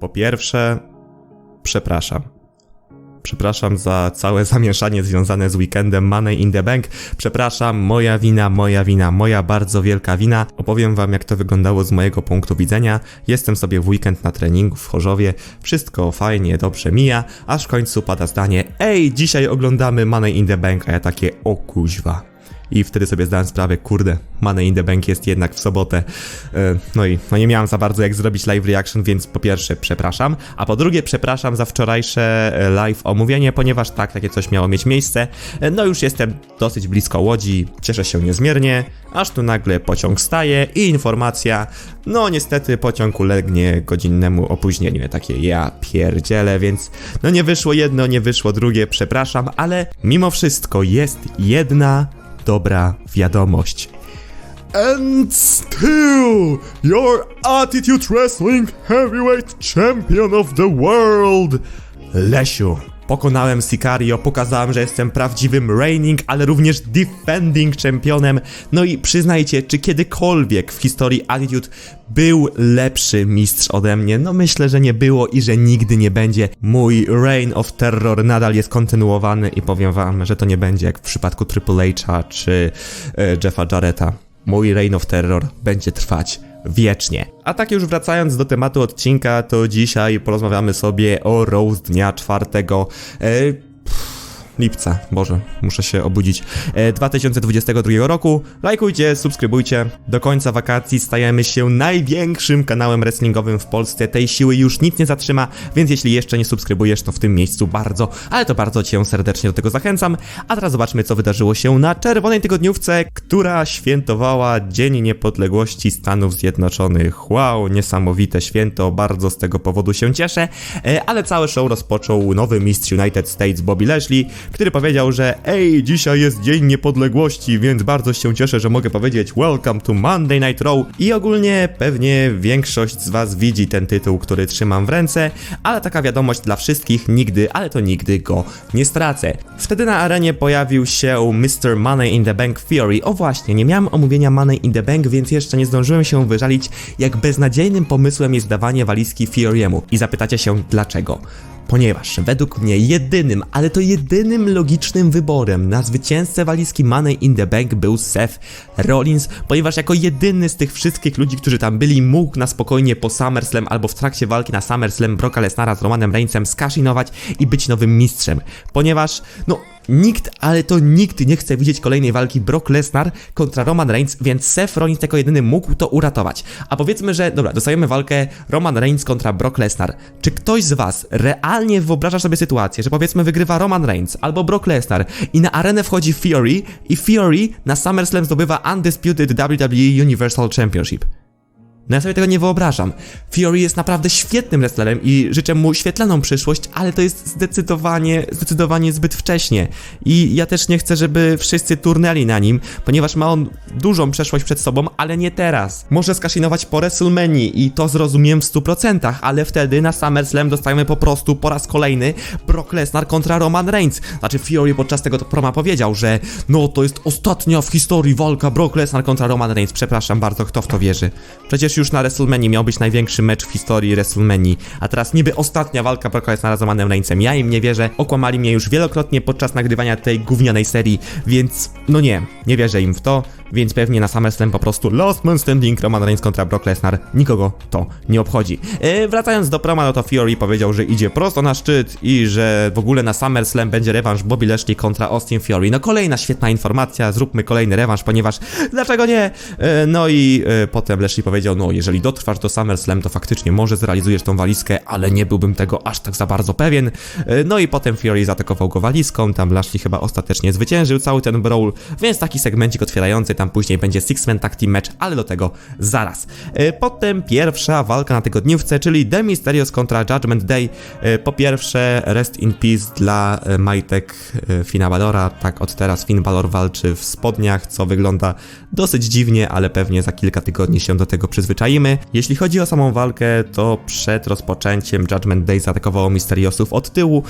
Po pierwsze, przepraszam. Przepraszam za całe zamieszanie związane z weekendem Money in the Bank. Przepraszam, moja wina, moja wina, moja bardzo wielka wina. Opowiem wam, jak to wyglądało z mojego punktu widzenia. Jestem sobie w weekend na treningu w Chorzowie. Wszystko fajnie, dobrze mija, aż w końcu pada zdanie Ej, dzisiaj oglądamy Money in the Bank, a ja takie, o kuźwa. I wtedy sobie zdałem sprawę, kurde, Money in the Bank jest jednak w sobotę. E, No i no nie miałem za bardzo jak zrobić live reaction, więc po pierwsze przepraszam, a po drugie przepraszam za wczorajsze e, live omówienie, ponieważ tak, takie coś miało mieć miejsce. E, No już jestem dosyć blisko Łodzi, cieszę się niezmiernie, aż tu nagle pociąg staje i informacja, no niestety pociąg ulegnie godzinnemu opóźnieniu. Takie ja pierdzielę, więc no nie wyszło jedno, nie wyszło drugie, przepraszam, ale mimo wszystko jest jedna dobra wiadomość. And still, your Attitude Wrestling Heavyweight Champion of the World, Lesiu. Pokonałem Sicario, pokazałem, że jestem prawdziwym reigning, ale również defending championem. No i przyznajcie, czy kiedykolwiek w historii Attitude był lepszy mistrz ode mnie? No myślę, że nie było i że nigdy nie będzie. Mój reign of terror nadal jest kontynuowany i powiem wam, że to nie będzie jak w przypadku Triple H'a czy e, Jeffa Jarretta. Mój reign of terror będzie trwać wiecznie. A tak już wracając do tematu odcinka, to dzisiaj porozmawiamy sobie o Rose dnia 4 e, lipca, Boże, muszę się obudzić, e, 2022 roku. Lajkujcie, subskrybujcie. Do końca wakacji stajemy się największym kanałem wrestlingowym w Polsce. Tej siły już nic nie zatrzyma, więc jeśli jeszcze nie subskrybujesz, to w tym miejscu bardzo, ale to bardzo cię serdecznie do tego zachęcam. A teraz zobaczmy, co wydarzyło się na czerwonej tygodniówce, która świętowała Dzień Niepodległości Stanów Zjednoczonych. Wow, niesamowite święto, bardzo z tego powodu się cieszę. E, Ale cały show rozpoczął nowy mistrz United States Bobby Lashley, który powiedział, że ej, dzisiaj jest Dzień Niepodległości, więc bardzo się cieszę, że mogę powiedzieć Welcome to Monday Night Raw i ogólnie pewnie większość z was widzi ten tytuł, który trzymam w ręce, ale taka wiadomość dla wszystkich, nigdy, ale to nigdy go nie stracę. Wtedy na arenie pojawił się Mr. Money in the Bank Theory. O właśnie, nie miałem omówienia Money in the Bank, więc jeszcze nie zdążyłem się wyżalić, jak beznadziejnym pomysłem jest dawanie walizki Theory'emu. I zapytacie się dlaczego. Ponieważ według mnie jedynym, ale to jedynym logicznym wyborem na zwycięzcę walizki Money in the Bank był Seth Rollins, ponieważ jako jedyny z tych wszystkich ludzi, którzy tam byli, mógł na spokojnie po SummerSlam albo w trakcie walki na SummerSlam Brocka Lesnara z Romanem Reignsem skaszinować i być nowym mistrzem. Ponieważ, no, Nikt, ale to nikt nie chce widzieć kolejnej walki Brock Lesnar kontra Roman Reigns, więc Seth Rollins jako jedyny mógł to uratować. A powiedzmy, że dobra, dostajemy walkę Roman Reigns kontra Brock Lesnar. Czy ktoś z was realnie wyobraża sobie sytuację, że powiedzmy wygrywa Roman Reigns albo Brock Lesnar i na arenę wchodzi Fury i Fury na SummerSlam zdobywa Undisputed WWE Universal Championship? No ja sobie tego nie wyobrażam. Fury jest naprawdę świetnym wrestlerem i życzę mu świetlaną przyszłość, ale to jest zdecydowanie, zdecydowanie zbyt wcześnie. I ja też nie chcę, żeby wszyscy turnęli na nim, ponieważ ma on dużą przeszłość przed sobą, ale nie teraz. Może skasinować po WrestleMania i to zrozumiem w 100%, ale wtedy na SummerSlam dostajemy po prostu po raz kolejny Brock Lesnar kontra Roman Reigns. Znaczy Fury podczas tego proma powiedział, że no to jest ostatnia w historii walka Brock Lesnar kontra Roman Reigns. Przepraszam bardzo, kto w to wierzy. Przecież już na WrestleMania miał być największy mecz w historii WrestleMania, a teraz niby ostatnia walka Brocka Lesnara z Romanem Reignsem. Ja im nie wierzę, okłamali mnie już wielokrotnie podczas nagrywania tej gównianej serii, więc no nie, nie wierzę im w to, więc pewnie na SummerSlam po prostu Last Man Standing Roman Reigns kontra Brock Lesnar, nikogo to nie obchodzi. E, wracając do proma, no to Fury powiedział, że idzie prosto na szczyt i że w ogóle na SummerSlam będzie rewanż Bobby Lashley kontra Austin Fury. No kolejna świetna informacja, zróbmy kolejny rewanż, ponieważ dlaczego nie? E, no i e, potem Lashley powiedział, no jeżeli dotrwasz do SummerSlam, to faktycznie może zrealizujesz tą walizkę, ale nie byłbym tego aż tak za bardzo pewien. E, no i potem Fury zaatakował go walizką, tam Lashley chyba ostatecznie zwyciężył cały ten brawl, więc taki segmencik otwierający, tam później będzie Six Man Tag Team Match, ale do tego zaraz. E, Potem pierwsza walka na tygodniówce, czyli The Mysterios kontra Judgment Day. E, Po pierwsze, rest in peace dla e, majtek Fina Balora. Tak, od teraz Finn Balor walczy w spodniach, co wygląda dosyć dziwnie, ale pewnie za kilka tygodni się do tego przyzwyczaimy. Jeśli chodzi o samą walkę, to przed rozpoczęciem Judgment Day zaatakowało Mysteriosów od tyłu.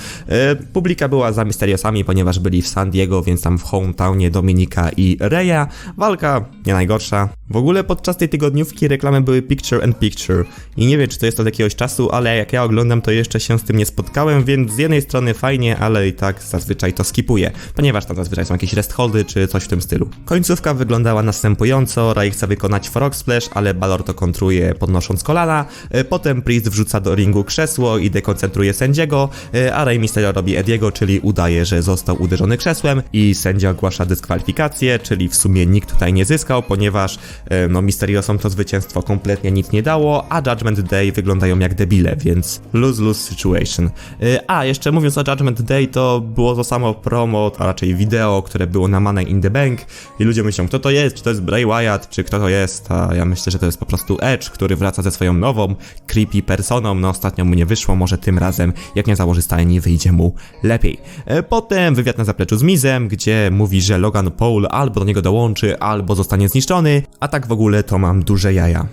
Publika była za Mysteriosami, ponieważ byli w San Diego, więc tam w hometownie Dominika i Reya. Walka nie najgorsza. W ogóle podczas tej tygodniówki reklamy były picture and picture i nie wiem czy to jest od jakiegoś czasu, ale jak ja oglądam to jeszcze się z tym nie spotkałem, więc z jednej strony fajnie, ale i tak zazwyczaj to skipuję, ponieważ tam zazwyczaj są jakieś rest holdy czy coś w tym stylu. Końcówka wyglądała następująco, Ray chce wykonać frog splash, ale Balor to kontruje podnosząc kolana, e, potem Priest wrzuca do ringu krzesło i dekoncentruje sędziego, e, a Rey Mysterio robi Ediego, czyli udaje, że został uderzony krzesłem i sędzia ogłasza dyskwalifikację, czyli w sumie nikt tutaj nie zyskał, ponieważ no Mysteriousom to zwycięstwo. Kompletnie nic nie dało, a Judgment Day wyglądają jak debile, więc lose-lose situation. E, A, jeszcze mówiąc o Judgment Day, to było to samo promo, a raczej wideo, które było na Money in the Bank i ludzie myślą, kto to jest, czy to jest Bray Wyatt, czy kto to jest, a ja myślę, że to jest po prostu Edge, który wraca ze swoją nową, creepy personą, no ostatnio mu nie wyszło, może tym razem, jak nie założy stajni, wyjdzie mu lepiej. E, Potem wywiad na zapleczu z Mizem, gdzie mówi, że Logan Paul albo do niego dołączy, albo zostanie zniszczony, a tak w ogóle to mam duże jaja.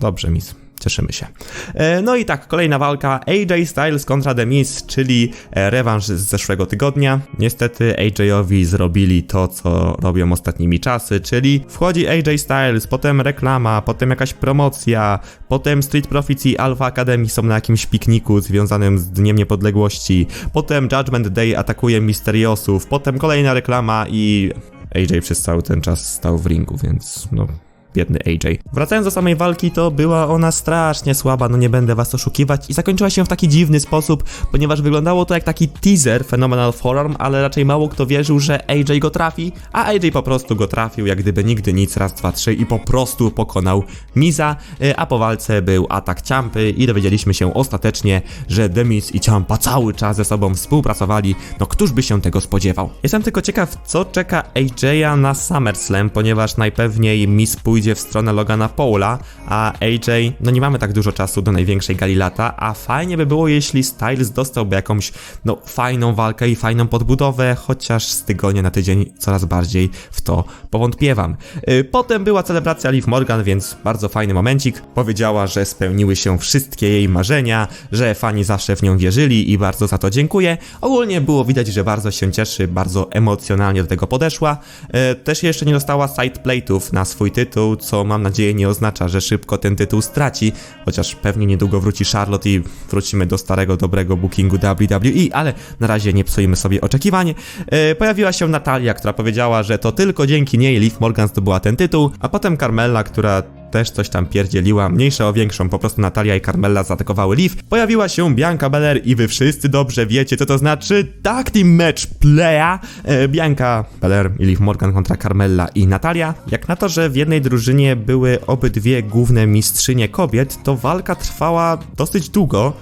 Dobrze, Miz. Cieszymy się. E, No i tak, kolejna walka AJ Styles kontra The Miz, czyli e, rewanż z zeszłego tygodnia. Niestety AJ-owi zrobili to, co robią ostatnimi czasy, czyli wchodzi AJ Styles, potem reklama, potem jakaś promocja, potem Street Profits i Alpha Academy są na jakimś pikniku związanym z Dniem Niepodległości, potem Judgment Day atakuje Misteriosów, potem kolejna reklama i AJ przez cały ten czas stał w ringu, więc no biedny AJ. Wracając do samej walki, to była ona strasznie słaba, no nie będę was oszukiwać i zakończyła się w taki dziwny sposób, ponieważ wyglądało to jak taki teaser Phenomenal Forearm, ale raczej mało kto wierzył, że AJ go trafi, a AJ po prostu go trafił, jak gdyby nigdy nic, raz, dwa, trzy i po prostu pokonał Miza, y, a po walce był atak Ciampy i dowiedzieliśmy się ostatecznie, że Demis i Ciampa cały czas ze sobą współpracowali, no któż by się tego spodziewał. Jestem tylko ciekaw, co czeka AJ'a na SummerSlam, ponieważ najpewniej Miz pójdzie w stronę Logana Paula, a AJ, no nie mamy tak dużo czasu do największej gali lata, a fajnie by było, jeśli Styles dostałby jakąś, no, fajną walkę i fajną podbudowę, chociaż z tygodnia na tydzień coraz bardziej w to powątpiewam. Yy, Potem była celebracja Liv Morgan, więc bardzo fajny momencik. Powiedziała, że spełniły się wszystkie jej marzenia, że fani zawsze w nią wierzyli i bardzo za to dziękuję. Ogólnie było widać, że bardzo się cieszy, bardzo emocjonalnie do tego podeszła. Yy, Też jeszcze nie dostała side plate'ów na swój tytuł, co mam nadzieję nie oznacza, że szybko ten tytuł straci, chociaż pewnie niedługo wróci Charlotte i wrócimy do starego, dobrego bookingu WWE, ale na razie nie psujmy sobie oczekiwań. E, pojawiła się Natalia, która powiedziała, że to tylko dzięki niej Liv Morgan zdobyła ten tytuł, a potem Carmella, która też coś tam pierdzieliła, mniejsza o większą, po prostu Natalia i Carmella zaatakowały Liv. Pojawiła się Bianca Belair i wy wszyscy dobrze wiecie, co to znaczy tag team match playa. E, Bianca Belair i Liv Morgan kontra Carmella i Natalia. Jak na to, że w jednej drużynie były obydwie główne mistrzynie kobiet, to walka trwała dosyć długo.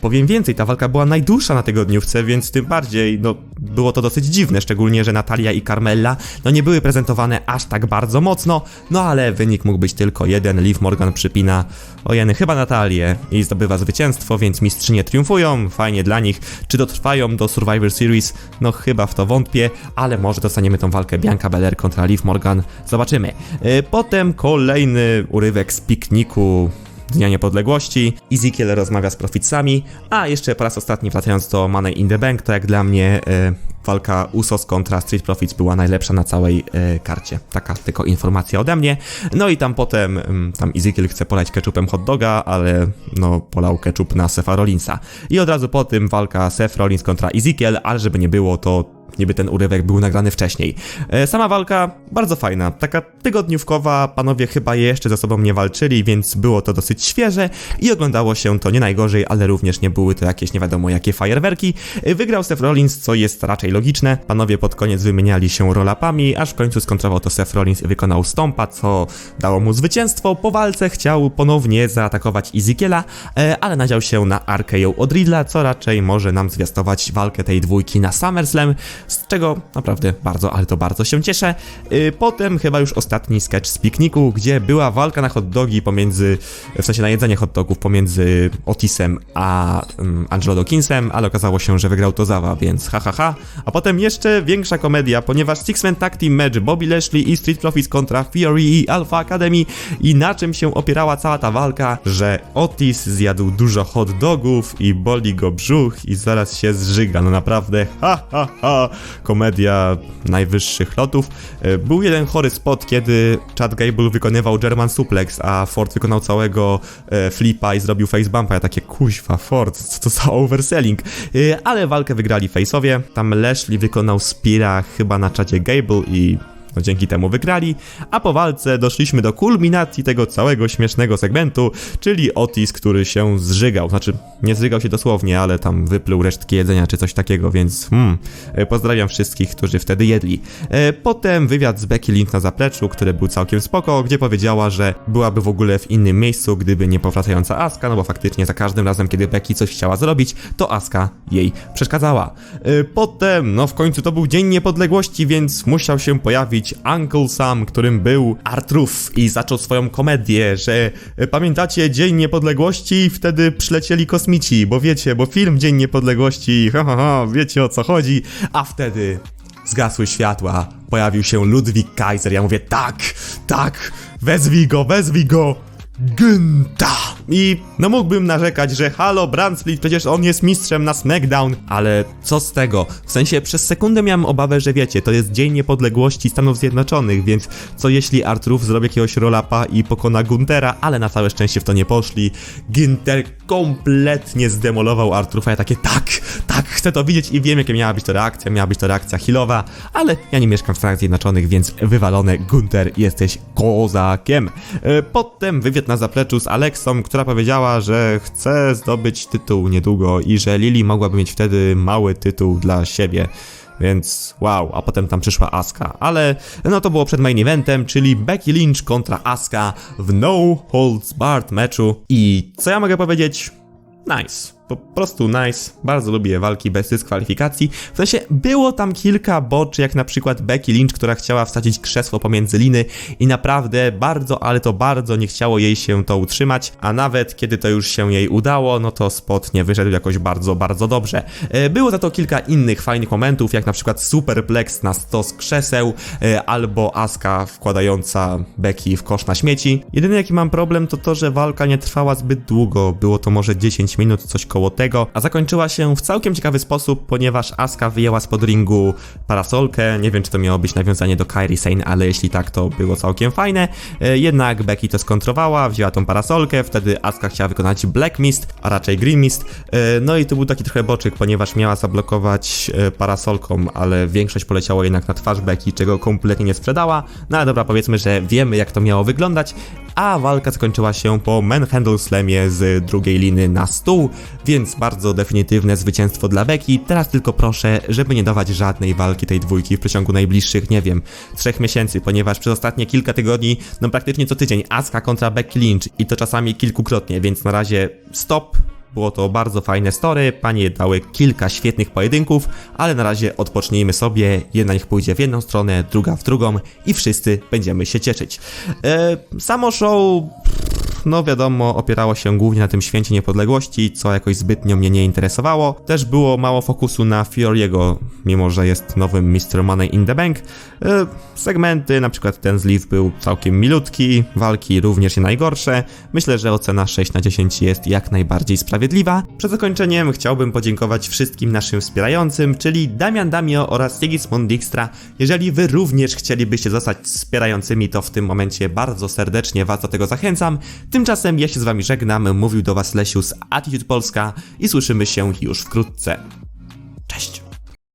Powiem więcej, ta walka była najdłuższa na tygodniówce, więc tym bardziej, no, było to dosyć dziwne, szczególnie, że Natalia i Carmella, no, nie były prezentowane aż tak bardzo mocno, no, ale wynik mógł być tylko jeden, Liv Morgan przypina, ojeny, chyba Natalię i zdobywa zwycięstwo, więc mistrzynie triumfują, fajnie dla nich, czy dotrwają do Survivor Series, no, chyba w to wątpię, ale może dostaniemy tą walkę Bianca Belair kontra Liv Morgan, zobaczymy. Yy, Potem kolejny urywek z pikniku, Dnia Niepodległości. Ezekiel rozmawia z Profitsami, a jeszcze po raz ostatni wracając do Money in the Bank, to jak dla mnie e, walka Usos kontra Street Profits była najlepsza na całej e, karcie. Taka tylko informacja ode mnie. No i tam potem mm, tam Ezekiel chce polać ketchupem hot doga, ale no polał ketchup na Sefa Rollinsa. I od razu po tym walka Seth Rollins kontra Ezekiel, ale żeby nie było to niby ten urywek był nagrany wcześniej. E, Sama walka bardzo fajna, taka tygodniówkowa, panowie chyba jeszcze ze sobą nie walczyli, więc było to dosyć świeże i oglądało się to nie najgorzej, ale również nie były to jakieś nie wiadomo jakie fajerwerki. E, Wygrał Seth Rollins, co jest raczej logiczne. Panowie pod koniec wymieniali się rolapami, aż w końcu skontrował to Seth Rollins i wykonał stompa, co dało mu zwycięstwo. Po walce chciał ponownie zaatakować Ezekiela, e, ale nadział się na RKO od Riddla, co raczej może nam zwiastować walkę tej dwójki na SummerSlam, z czego naprawdę bardzo, ale to bardzo się cieszę. Yy, Potem chyba już ostatni sketch z pikniku, gdzie była walka na hot dogi pomiędzy, w sensie na jedzenie hot dogów pomiędzy Otisem a um, Angelo Dawkinsem, ale okazało się, że wygrał to Zawa, więc ha ha ha. A potem jeszcze większa komedia, ponieważ Six Man Tag Team Match Bobby Lashley i Street Profits kontra Fury i Alpha Academy i na czym się opierała cała ta walka, że Otis zjadł dużo hot dogów i boli go brzuch i zaraz się zżyga, no naprawdę ha ha ha. Komedia najwyższych lotów. E, Był jeden chory spot, kiedy Chad Gable wykonywał German Suplex, a Ford wykonał całego e, flipa i zrobił facebumpa. Ja takie, kuźwa, Ford, co to za overselling? E, Ale walkę wygrali face'owie. Tam Lashley wykonał Spira chyba na czacie Gable i no dzięki temu wygrali, a po walce doszliśmy do kulminacji tego całego śmiesznego segmentu, czyli Otis, który się zżygał. Znaczy, nie zżygał się dosłownie, ale tam wypluł resztki jedzenia czy coś takiego, więc hmm, e, pozdrawiam wszystkich, którzy wtedy jedli. E, Potem wywiad z Becky Lynch na zapleczu, który był całkiem spoko, gdzie powiedziała, że byłaby w ogóle w innym miejscu, gdyby nie powracająca Aska, no bo faktycznie za każdym razem, kiedy Becky coś chciała zrobić, to Aska jej przeszkadzała. E, Potem, no w końcu to był Dzień Niepodległości, więc musiał się pojawić Uncle Sam, którym był Artruf i zaczął swoją komedię, że e, pamiętacie Dzień Niepodległości? Wtedy przylecieli kosmici, bo wiecie, bo film Dzień Niepodległości, ha ha ha, wiecie o co chodzi, a wtedy zgasły światła, pojawił się Ludwik Kaiser, ja mówię tak, tak, wezwij go, wezwij go, Gynta! I no mógłbym narzekać, że halo, Brandsplit, przecież on jest mistrzem na SmackDown, ale co z tego? W sensie przez sekundę miałem obawę, że wiecie, to jest Dzień Niepodległości Stanów Zjednoczonych, więc co jeśli Arturów zrobi jakiegoś rolapa i pokona Guntera, ale na całe szczęście w to nie poszli. Ginter kompletnie zdemolował Arturufa, ja takie tak, tak, chcę to widzieć i wiem jakie miała być to reakcja, miała być to reakcja healowa, ale ja nie mieszkam w Stanach Zjednoczonych, więc wywalone Gunter, jesteś kozakiem. E, Potem wywiad na zapleczu z Alexą, która powiedziała, że chce zdobyć tytuł niedługo i że Lili mogłaby mieć wtedy mały tytuł dla siebie. Więc wow, a potem tam przyszła Aska, ale no to było przed main eventem, czyli Becky Lynch kontra Aska w No Holds Barred meczu i co ja mogę powiedzieć? Nice. Po prostu nice. Bardzo lubię walki bez dyskwalifikacji. W sensie było tam kilka boczy, jak na przykład Becky Lynch, która chciała wsadzić krzesło pomiędzy liny i naprawdę bardzo, ale to bardzo nie chciało jej się to utrzymać, a nawet kiedy to już się jej udało, no to spot nie wyszedł jakoś bardzo, bardzo dobrze. E, Było za to kilka innych fajnych momentów, jak na przykład superplex na stos krzeseł, e, albo Aska wkładająca Becky w kosz na śmieci. Jedyny jaki mam problem to to, że walka nie trwała zbyt długo, było to może 10 minut, coś koło tego, a zakończyła się w całkiem ciekawy sposób, ponieważ Aska wyjęła spod ringu parasolkę, nie wiem czy to miało być nawiązanie do Kairi Sane, ale jeśli tak to było całkiem fajne, E, jednak Becky to skontrowała, wzięła tą parasolkę, wtedy Aska chciała wykonać Black Mist, a raczej Green Mist, E, no i to był taki trochę boczyk, ponieważ miała zablokować e, parasolką, ale większość poleciało jednak na twarz Becky, czego kompletnie nie sprzedała, no ale dobra, powiedzmy, że wiemy jak to miało wyglądać, a walka skończyła się po Manhandle Slamie z drugiej liny na stół, więc bardzo definitywne zwycięstwo dla Becky. Teraz tylko proszę, żeby nie dawać żadnej walki tej dwójki w przeciągu najbliższych, nie wiem, trzech miesięcy, ponieważ przez ostatnie kilka tygodni, no praktycznie co tydzień, Asuka kontra Becky Lynch i to czasami kilkukrotnie, więc na razie stop. Było to bardzo fajne story, panie dały kilka świetnych pojedynków, ale na razie odpocznijmy sobie, jedna niech pójdzie w jedną stronę, druga w drugą i wszyscy będziemy się cieszyć. E, samo show no wiadomo, opierało się głównie na tym święcie niepodległości, co jakoś zbytnio mnie nie interesowało. Też było mało fokusu na Fioriego, mimo że jest nowym Mr. Money in the Bank. E, segmenty, na przykład ten z Leaf był całkiem milutki, walki również nie najgorsze. Myślę, że ocena 6 na 10 jest jak najbardziej sprawiedliwa. Przed zakończeniem chciałbym podziękować wszystkim naszym wspierającym, czyli Damian Damio oraz Sigismund Dijkstra. Jeżeli wy również chcielibyście zostać wspierającymi, to w tym momencie bardzo serdecznie was do tego zachęcam. Tymczasem ja się z wami żegnam, mówił do was Lesiu z Attitude Polska i słyszymy się już wkrótce. Cześć!